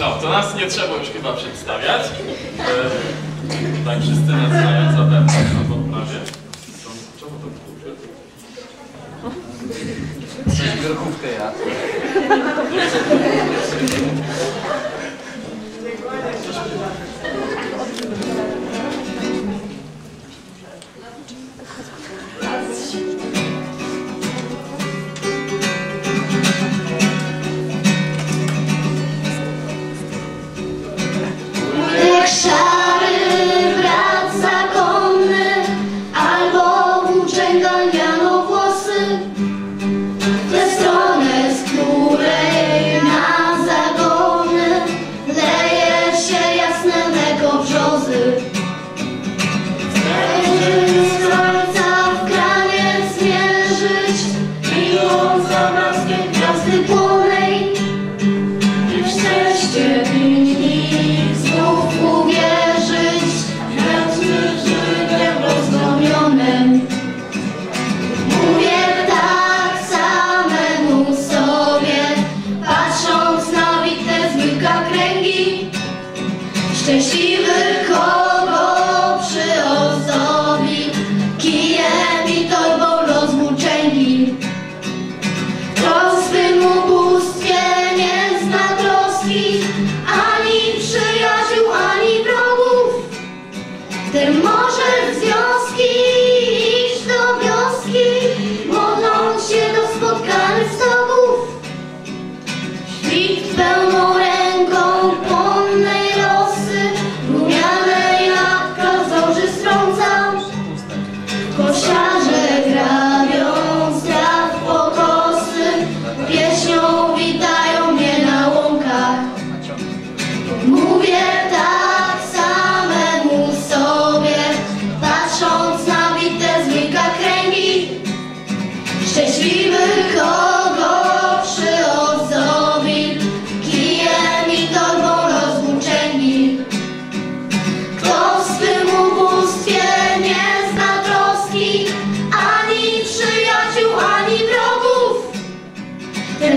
No, to nas nie trzeba już chyba przedstawiać. E, tak wszyscy nas znają zapewne, no bo prawie. Czemu to kurczę? Przez grochówkę ja. I Biją za nas niech gwiazdy płonej I w szczęście winni znów uwierzyć Chętnym żywem rozdomionym Mówię tak samemu sobie Patrząc na witnę zmyka kręgi. Szczęśliwy Please spell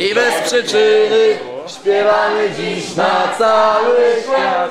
I bez przyczyny śpiewamy dziś na cały świat.